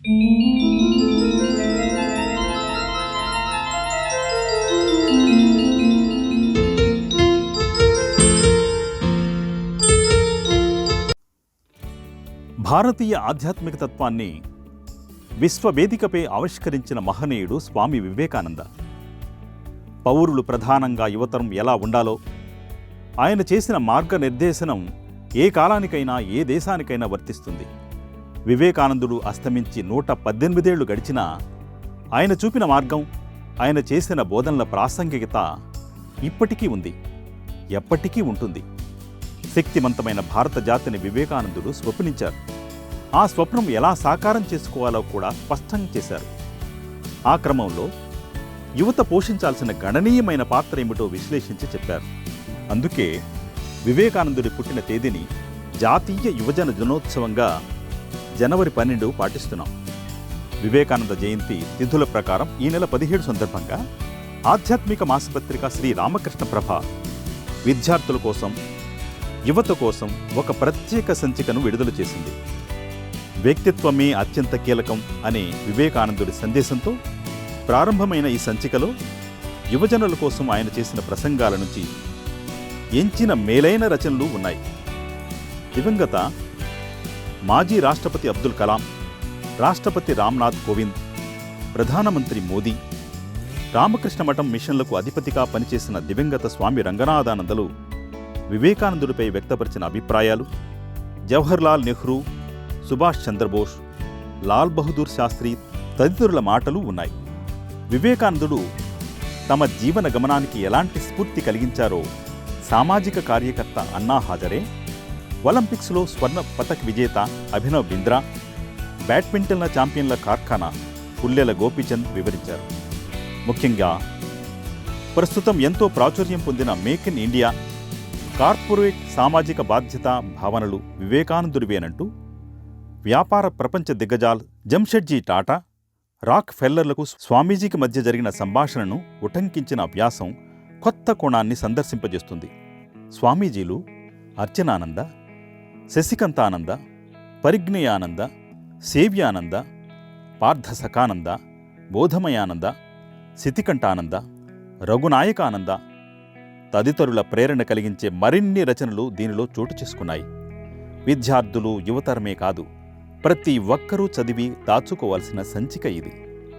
భారతీయ ఆధ్యాత్మిక తత్వాన్ని విశ్వవేదికపై ఆవిష్కరించిన మహనీయుడు స్వామి వివేకానంద. పౌరులు ప్రధానంగా యువతరం ఎలా ఉండాలో ఆయన చేసిన మార్గనిర్దేశనం ఏ కాలానికైనా ఏ దేశానికైనా వర్తిస్తుంది. వివేకానందుడు అస్తమించి నూట పద్దెనిమిదేళ్ళు గడిచినా ఆయన చూపిన మార్గం ఆయన చేసిన బోధనల ప్రాసంగికత ఇప్పటికీ ఉంది ఎప్పటికీ ఉంటుంది. శక్తివంతమైన భారత జాతిని వివేకానందుడు స్వప్నించారు. ఆ స్వప్నం ఎలా సాకారం చేసుకోవాలో కూడా స్పష్టం చేశారు. ఆ క్రమంలో యువత పోషించాల్సిన గణనీయమైన పాత్ర ఏమిటో విశ్లేషించి చెప్పారు. అందుకే వివేకానందుడి పుట్టిన తేదీని జాతీయ యువజన దినోత్సవంగా జనవరి పన్నెండు పాటిస్తున్నాం. వివేకానంద జయంతి తిథుల ప్రకారం ఈ నెల పదిహేడు సందర్భంగా ఆధ్యాత్మిక మాసపత్రిక శ్రీ రామకృష్ణ ప్రభ విద్యార్థుల కోసం యువత కోసం ఒక ప్రత్యేక సంచికను విడుదల చేసింది. వ్యక్తిత్వమే అత్యంత కీలకం అనే వివేకానందుడి సందేశంతో ప్రారంభమైన ఈ సంచికలో యువజనుల కోసం ఆయన చేసిన ప్రసంగాల నుంచి ఎంచిన మేలైన రచనలు ఉన్నాయి. దివంగత మాజీ రాష్ట్రపతి అబ్దుల్ కలాం రాష్ట్రపతి రామ్నాథ్ కోవింద్ ప్రధానమంత్రి మోదీ రామకృష్ణ మఠం మిషన్లకు అధిపతిగా పనిచేసిన దివంగత స్వామి రంగనాథానందలు వివేకానందుడిపై వ్యక్తపరిచిన అభిప్రాయాలు జవహర్లాల్ నెహ్రూ సుభాష్ చంద్రబోస్ లాల్ బహదూర్ శాస్త్రి తదితరుల మాటలు ఉన్నాయి. వివేకానందుడు తమ జీవన గమనానికి ఎలాంటి స్ఫూర్తి కలిగించారో సామాజిక కార్యకర్త అన్నా హాజరే. ఒలింపిక్స్లో స్వర్ణ పతక్ విజేత అభినవ్ బింద్రా బ్యాడ్మింటన్ల ఛాంపియన్ల కార్ఖానా పుల్లెల గోపీచంద్ వివరించారు. ముఖ్యంగా ప్రస్తుతం ఎంతో ప్రాచుర్యం పొందిన మేక్ ఇన్ ఇండియా కార్పొరేట్ సామాజిక బాధ్యత భావనలు వివేకానందుడివేనంటూ వ్యాపార ప్రపంచ దిగ్గజాల్ జంషెడ్జీ టాటా రాక్ ఫెల్లర్లకు స్వామీజీకి మధ్య జరిగిన సంభాషణను ఉటంకించిన వ్యాసం కొత్త కోణాన్ని సందర్శింపజేస్తుంది. స్వామీజీలు అర్చనానంద శశికంతానంద పరిజ్ఞయానంద సేవ్యానంద పార్థసకానంద బోధమయానంద శితికంఠానంద రఘునాయకానంద తదితరుల ప్రేరణ కలిగించే మరిన్ని రచనలు దీనిలో చోటు చేసుకున్నాయి. విద్యార్థులు యువతరమే కాదు ప్రతి ఒక్కరూ చదివి దాచుకోవాల్సిన సంచిక ఇది.